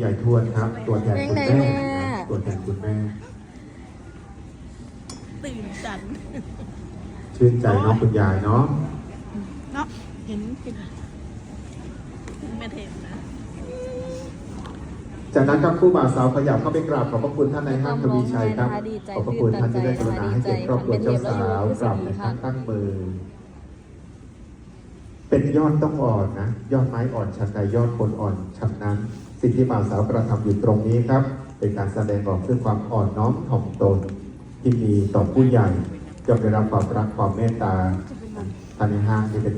ใหญ่ทวดครับ ตัวแทนคุณเพลงแม่ไหนแม่ครับตัวแทนคุณแม่ ตื่นจันชื่นใจเน้องคุณยายเนาะเนาะเห็นเป็นแม่เทมนะ จากนั้นครับคู่บ่าวสาวขยับเข้าไปกราบขอบพระคุณท่านในายห้างทวีชัยครับดีใจขอบพระคุณท่านที่ได้กรุณาให้เกียรติครอบครัวเจ้าสาวกราบในค่ะข้างตั้งมือเป็นยอดต้องอ่อนนะ ยอดไม้อ่อนชันใดยอดคนอ่อนชันนั้น สิ่งที่บ่าวสาวกระทำอยู่ตรงนี้ครับ เป็นการแสดงออกซึ่งความอ่อนน้อมถ่อมตน ที่มีต่อผู้ใหญ่จะได้รับความรักความเมตตาท่านในห้างนี่เป็น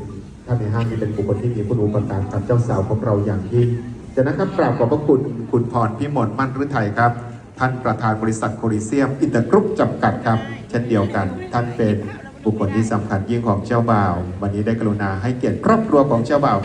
ท่านในห้างนี่เป็นบุคคลที่มีคุณอุปการกับเจ้าสาวของเราอย่างยิ่งจากนั้นครับกราบขอบพระคุณคุณพรพิมลมั่นฤทัยครับ ท่านประธานบริษัทโคลิเซียมอินเตอร์กรุ๊ปจำกัดครับ เช่นเดียวกัน ท่านเป็นบุคคลที่สำคัญยิ่งของเจ้าบ่าว วันนี้ได้กรุณาให้เกียรติครอบครัวของเจ้าบ่าว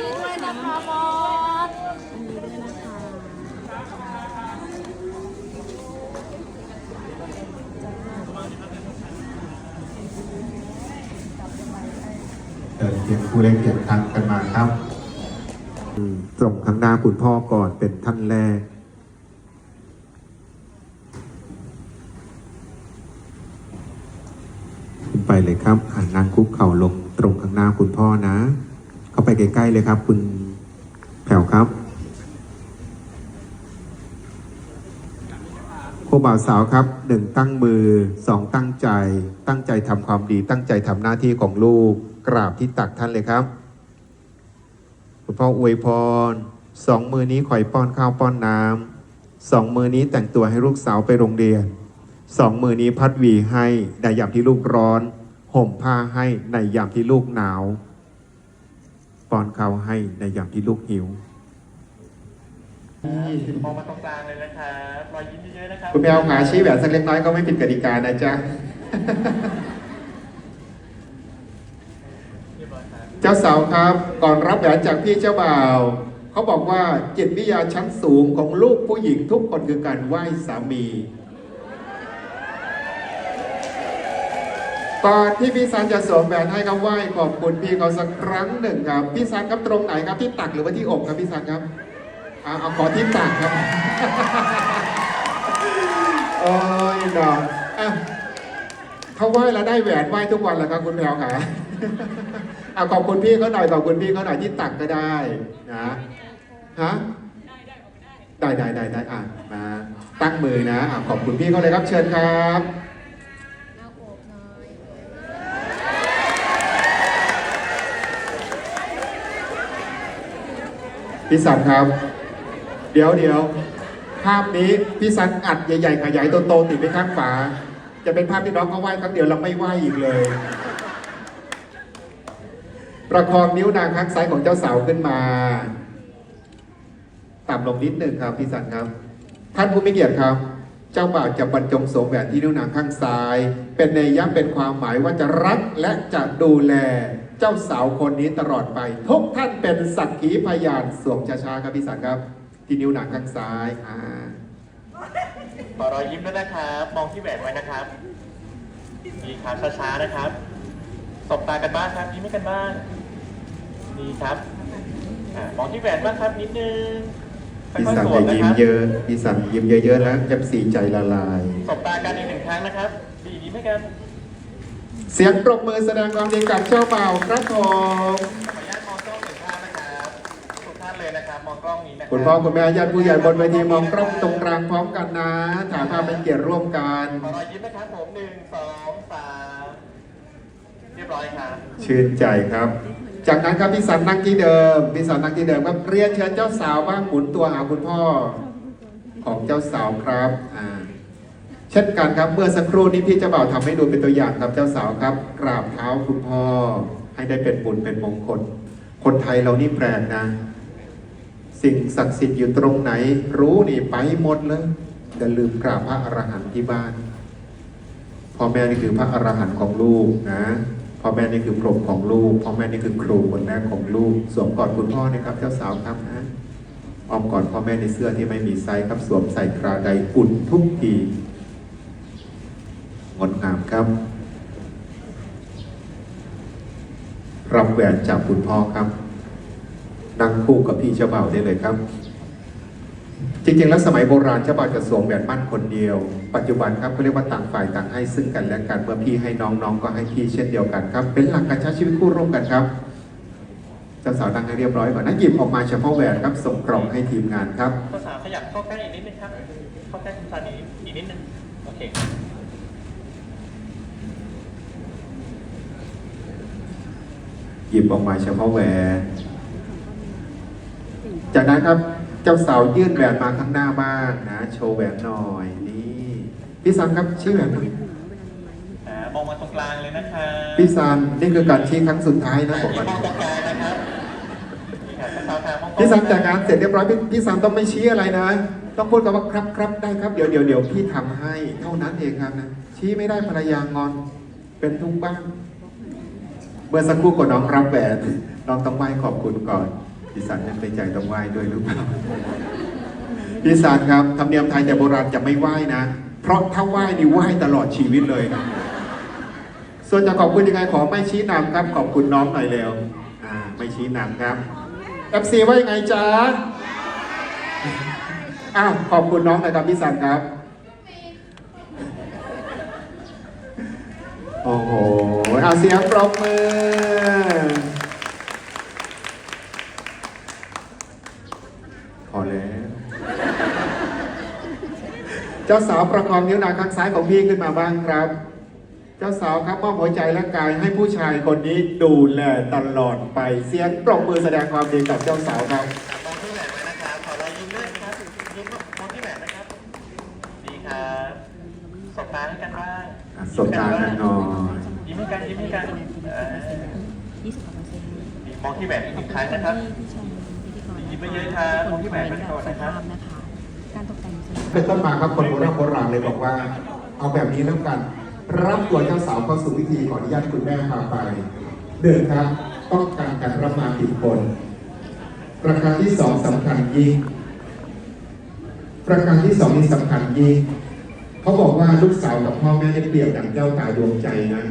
เดินเพียงผู้ได้เกียรติทางกันมาครับอืมตรงข้างหน้าคุณพ่อก่อนเป็นท่านแรกไปเลยครับอ่านั่งคุกเข่าลงตรงข้างหน้าคุณพ่อนะ เข้าไปใกล้ๆเลยครับ คุณแผ่วครับคู่บ่าวสาวครับหนึ่งตั้งมือสองตั้งใจ ตั้งใจทำความดี ตั้งใจทำหน้าที่ของลูก กราบที่ตักท่านเลยครับ คุณพ่ออวยพรสองมือนี้คอยป้อนข้าวป้อนน้ำสองมือนี้แต่งตัวให้ลูกสาวไปโรงเรียนสองมือนี้พัดหวีให้ในยามที่ลูกร้อน ห่มผ้าให้ในยามที่ลูกหนาวป้อนข้าวให้ในยามที่ลูกหิวมองมาตรงกลางเลยนะครับรอยยิ้มเยอะๆนะครับคุณแมวขาชี้แหวนสักเล็กน้อยก็ไม่ผิดกติกานะจ๊ะ เรียบร้อยครับ เจ้าสาวครับ ก่อนรับแหวนจากพี่เจ้าบ่าวเขาบอกว่าจิตวิทยาชั้นสูงของลูกผู้หญิงทุกคนคือการไหว้สามีก่อนที่พี่ซันจะสวมแหวนให้เขาไหว้ขอบคุณพี่เขาสักครั้งหนึ่งครับพี่ซันครับตรงไหนครับที่ตักหรือว่าที่อกครับพี่ซันครับอ่าเอาขอที่ตักครับโอ้ยดอกอะเขาไหว้แล้วได้แหวนไหว้ทุกวันแหละครับคุณแมวค่ะ เอาขอบคุณพี่เขาหน่อยขอบคุณพี่เขาหน่อยที่ตักก็ได้นะฮะได้ได้ได้ได้อะมาตั้งมือนะอะขอบคุณพี่เขาเลยครับเชิญครับพี่สันครับ เดี๋ยวเดี๋ยวภาพนี้พี่สันอัดใหญ่ๆขยายโตๆติดไว้ข้างฝา จะเป็นภาพที่น้องเขาไหว้ครั้งเดียวเราไม่ไหว้อีกเลย ประคองนิ้วนางข้างซ้ายของเจ้าสาวขึ้นมา ต่ำลงนิดหนึ่งครับพี่สันครับ ท่านผู้มีเกียรติครับ เจ้าบ่าวจะบรรจงสวมแหวนที่นิ้วนางข้างซ้าย เป็นในยยะเป็นความหมายว่าจะรักและจะดูแลเจ้าสาวคนนี้ตลอดไป ทุกท่านเป็นสักขีพยานสวมช้าๆครับพี่สันครับ ที่นิ้วนางข้างซ้ายอ่าขอรอยยิ้มด้วยนะครับ มองที่แหวนไว้นะครับดีครับช้าๆนะครับ สบตากันบ้างครับยิ้มให้กันบ้างดีครับอ่ามองที่แหวนบ้างครับนิดนึงค่พี่อยสันๆสวจะมนะยิ้คมรับเยอะพี่สันยิ้มเยอะๆแล้วจะสีใจละลายสบตากันอีกหนึ่งครั้งนะครับดียิ้มให้กันเสียงปรบมือแสดงความดีกับเจ้าบ่าวครับผมขออนุญาตมองกล้องหนึ่งท่านนะครับทุกท่านเลยนะครับมองกล้องนี้นะครับคุณพ่อคุณแม่ญาติผู้ใหญ่บนเวทีมองกล้องตรงกลางพร้อมกันนะถ่ายภาพเป็นเกียรติร่วมกันขอรอยยิ้มนะครับผมหนึ่งสองสาม เรียบร้อยครับชื่นใจครับ จากนั้นครับพี่สันนั่งที่เดิมพี่สันนั่งที่เดิมครับเรียนเชิญเจ้าสาวบ้างหมุนตัวหาคุณพ่อของเจ้าสาวครับอ่าเช่นกันครับเมื่อสักครู่นี้พี่เจ้าบ่าวทำให้ดูเป็นตัวอย่างครับเจ้าสาวครับ กราบเท้าคุณพ่อ ให้ได้เป็นบุญเป็นมงคล คนไทยเรานี่แปลกนะ สิ่งศักดิ์สิทธิ์อยู่ตรงไหน รู้นี่ไปหมดเลยอย่ลืมกราบพระอรหันต์ที่บ้านพ่อแม่นี่คือพระอรหันต์ของลูกนะ พ่อแม่นี่คือพรมของลูก พ่อแม่นี่คือครูคนแรกของลูก สวมกอดคุณพ่อนะครับ เจ้าสาวครับนะอ้อมกอดพ่อแม่ในเสื้อที่ไม่มีไซส์ครับสวมใส่คราใดอุ่นทุกทีงดงามครับ รับแหวนจากคุณพ่อครับ นั่งคู่กับพี่เจ้าบ่าวได้เลยครับ จริงๆ แล้วสมัยโบราณเจ้าบ่าวจะสวมแหวนมั่นคนเดียว ปัจจุบันครับเขาเรียกว่าต่างฝ่ายต่างให้ซึ่งกันและกันเมื่อพี่ให้น้องน้องก็ให้พี่เช่นเดียวกันครับ เป็นหลักการใช้ชีวิตคู่ร่วมกันครับเจ้าสาวนั่งให้เรียบร้อยก่อนนะหยิบออกมาเฉพาะแหวนครับส่งกล่องให้ทีมงานครับภาษาวขยับเข้าใกล้อีกนิดนึงครับเข้าใกล้คุณซานีอีกนิดนึงโอเคหยิบออกมาเฉพาะแหวนจากนั้นครับ เจ้าสาวยื่นแหวนมาข้างหน้าบ้างนะ โชว์แหวนหน่อยนี่พี่ซันครับชี้แหวนหน่อยอ่ามองมาตรงกลางเลยนะครับพี่ซันนี่คือการชี้ครั้งสุดท้ายนะผมมว่าองตรงกลางนะครับนี่ครับภาษาวทางมองพี่ซันจากงานเสร็จเรียบร้อยพี่พี่ซันต้องไม่ชี้อะไรนะ ต้องพูดกับว่าครับครับได้ครับเดี๋ยวเดี๋ยวเดี๋ยวพี่ทำให้เท่านั้นเองครับนะชี้ไม่ได้ภรรยางอนเป็นทุกบ้างเมื่อสักครู่ก่อนน้องรับแหวนน้องต้องไหว้ขอบคุณก่อน พี่ซันยังในใจต้องไหว้ด้วยหรือเปล่าพี่สารครับธรรมเนียมไทยแต่โบราณจะไม่ไหว้นะ เพราะถ้าไหว้นี่ไหว้ตลอดชีวิตเลยนะส่วนจะขอบคุณยังไงขอไม่ชี้นำครับ ขอบคุณน้องหน่อยเร็วอ่าไม่ชี้นำครับเอฟซีว่ายังไงจ๊ะอ้าวขอบคุณน้องหน่อยครับพี่สันครับโอ้โหเอาเสียงปรบมือ พอแล้ว เจ้าสาวประคองนิ้วนางข้างซ้ายของพี่ขึ้นมาบ้างครับ เจ้าสาวครับมอบหัวใจและกายให้ผู้ชายคนนี้ดูแลตลอดไปเสียงปรบมือแสดงความดีกับเจ้าสาวครับมองที่แหวนไว้นะครับขอรอยยิ้มด้วยนะครับยิ้มมองที่แหวนนะครับดีครับสบตาให้กันบ้างสบตากันหน่อยยิ้มให้กันยิ้มให้กันเออยี่สิบกว่าเปอร์เซ็นต์มองที่แหวนอีกครั้งนะครับที่ชมพิธีกรยิ้มไปเยอะครับมองที่แหวนไว้ก่อนนะครับนะคะ การตกแต่งสวยเป็นต้นมาครับคนโบราณโบราณเลยบอกว่า เอาแบบนี้แล้วกัน รับตัวเจ้าสาวเข้าสู่พิธีขออนุญาตคุณแม่พาไปเดินครับต้องการการรับมาผิดคนประการที่สองสำคัญยิ่งประการที่สองนี่สำคัญยิ่งเขาบอกว่าลูกสาวกับพ่อแม่เนี่ยเปรียบดังแก้วตาดวงใจนะ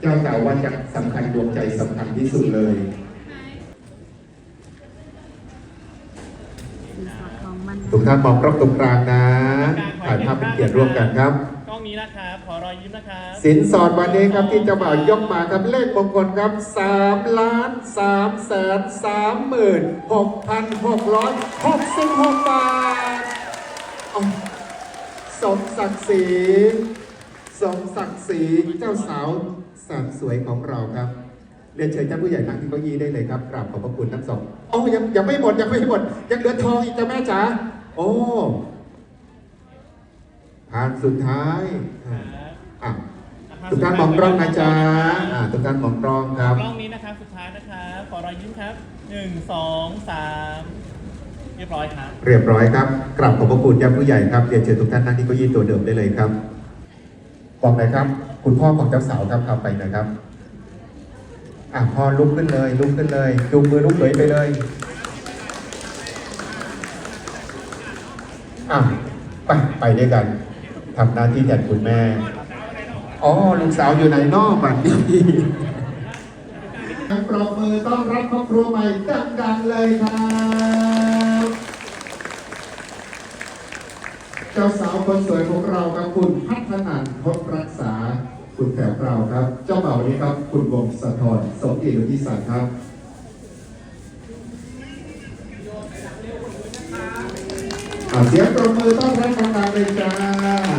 แก้วตาว่าจะสำคัญดวงใจสำคัญที่สุดเลย สีสอด ทองมันทุกท่านมองรอบตรงกลางนะ ถ่ายภาพเป็นเกียรติร่วมกันครับ กล้องนี้นะครับขอรอยยิ้มนะครับสินสอดวันนี้ครับที่เจ้าบ่าวยกมาครับเลขมงคลครับ3ล้าน3แสน3หมื่น6พัน666 บาทเอาสมศักดิ์ศรีสมศักดิ์ศรีเจ้าสาวแสนสวยของเราครับเรียนเชิญท่านผู้ใหญ่นั่งที่เก้าอี้ได้เลยครับกราบขอบพระคุณทั้งสองโอ้ยังยังไม่หมดยังไม่หมดยังเหลือทองอีกจ้ะแม่จ๋า โอ้ผ่านสุดท้ายอะอะทุกท่านมองกล้องนะจ๊ะอ่าทุกท่านมองกล้องครับ กล้องนี้นะครับสุดท้ายนะครับขอรอยยิ้มครับหนึ่งสองสามเรียบร้อยครับ เรียบร้อยครับกราบขอบพระคุณญาติผู้ใหญ่ครับเรียนเชิญทุกท่านนั่งที่เก้าอี้ตัวเดิมได้เลยครับบอกเลยครับ คุณพ่อของเจ้าสาวครับเอาไปนะครับ อะพ่อลุกขึ้นเลย ลุกขึ้นเลยจูงมือลุกเขยไปเลยอะ ไปไปด้วยกันทำหน้าที่แทนคุณแม่ อ๋อลูกสาวอยู่ไหนนอกบัดนี้ปรบมือต้อนรับครอบครัวใหม่ดังๆเลยครับเจ้าสาวคนสวยของเราครับคุณพัฒนันท์พบรักษา คุณแถวเราครับ เจ้าเบ่าวนี้ครับ คุณวงศธรสมเกียรติทิสันครับ เสียงปรบมือต้อนรับกำลังเลยจ้า